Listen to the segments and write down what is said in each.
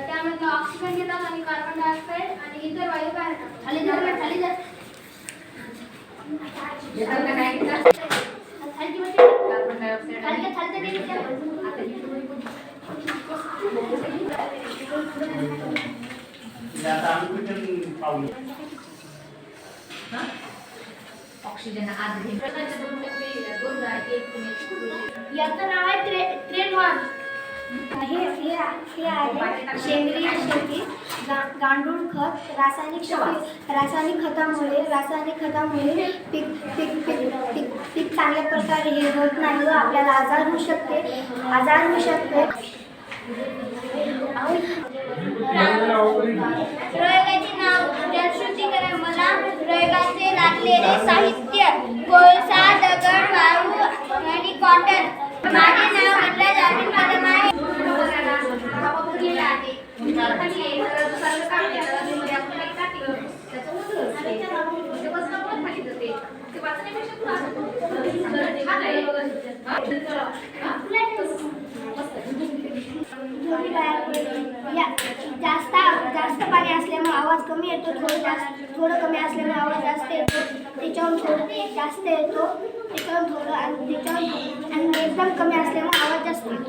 त्यामधलं ऑक्सिजन घेतात आणि कार्बन डायऑक्साईड आणि इतर वायू बाहेर खाली जर खाली जा खाली कार्बन डायऑक्साईड खाली खाली आता आम्ही कुठे ऑक्सिजन आत याचं नाव आहे ट्रे ट्रेन वन हे हे हे आहे सेंद्रिय शेती गा- गांडूळ खत रासायनिक शेती रासायनिक खतामुळे रासायनिक खतामुळे पीक पीक पीक पीक पीक चांगल्या प्रकारे हे होत नाही व आपल्याला आजार होऊ शकते आजार होऊ शकते साहित्य कोळसा दगड वाळू आणि कॉटन. माझे नाव म्हटलं जातील कदम आहे ध्वनी तयार होईल. या जास्त जास्त पाणी असल्यामुळे आवाज कमी येतो थोडं जास्त थोडं कमी असल्यामुळे आवाज जास्त येतो. त्याच्यावर थोडं जास्त येतो. त्याच्यावर थोडं आणि त्याच्यावर आणि एकदम कमी असल्यामुळे आवाज जास्त येतो.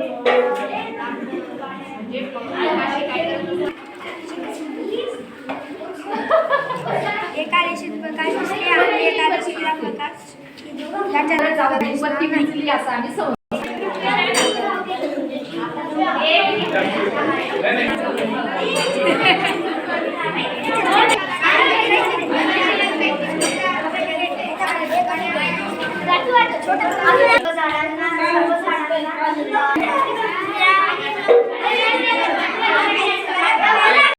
एका रेषेत प्रकाश असते आणि एका रेषेला प्रकाश उत्पत्ती